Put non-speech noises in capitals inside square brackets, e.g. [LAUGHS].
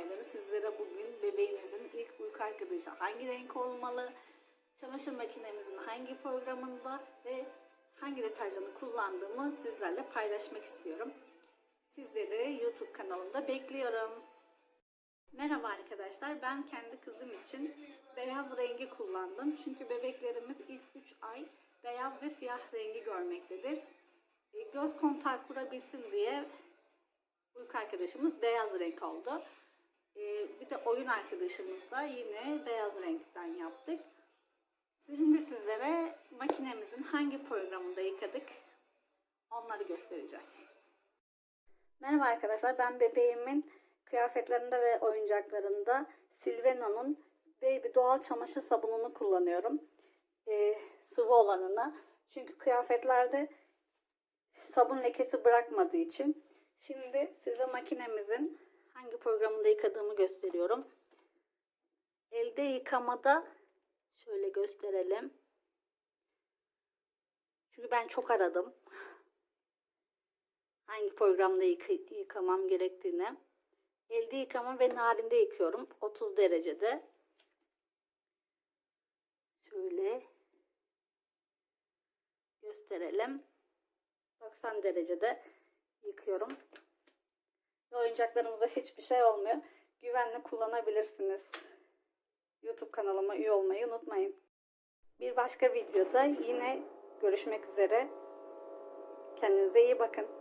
olayları. Sizlere bugün bebeğinizin ilk uyku arkadaşı hangi renk olmalı, çamaşır makinemizin hangi programında ve hangi deterjanı kullandığımı sizlerle paylaşmak istiyorum. Sizleri YouTube kanalımda bekliyorum. Merhaba arkadaşlar. Ben kendi kızım için beyaz rengi kullandım. Çünkü bebeklerimiz ilk 3 ay beyaz ve siyah rengi görmektedir. E, Göz kontağı kurabilsin diye arkadaşımız beyaz renk oldu. E, Bir de oyun arkadaşımız da yine beyaz renkten yaptık. Şimdi sizlere makinemizin hangi programında yıkadık onları göstereceğiz. Merhaba arkadaşlar ben bebeğimin kıyafetlerinde ve oyuncaklarında Silvena'nın Baby doğal çamaşır sabununu kullanıyorum. Ee, sıvı olanını. Çünkü kıyafetlerde sabun lekesi bırakmadığı için. Şimdi size makinemizin hangi programında yıkadığımı gösteriyorum. Elde yıkamada şöyle gösterelim. Çünkü ben çok aradım [LAUGHS] hangi programda yıka- yıkamam gerektiğini. Elde yıkama ve narinde yıkıyorum. 30 derecede. Şöyle gösterelim. 90 derecede yıkıyorum. Oyuncaklarımıza hiçbir şey olmuyor. Güvenle kullanabilirsiniz. YouTube kanalıma üye olmayı unutmayın. Bir başka videoda yine görüşmek üzere. Kendinize iyi bakın.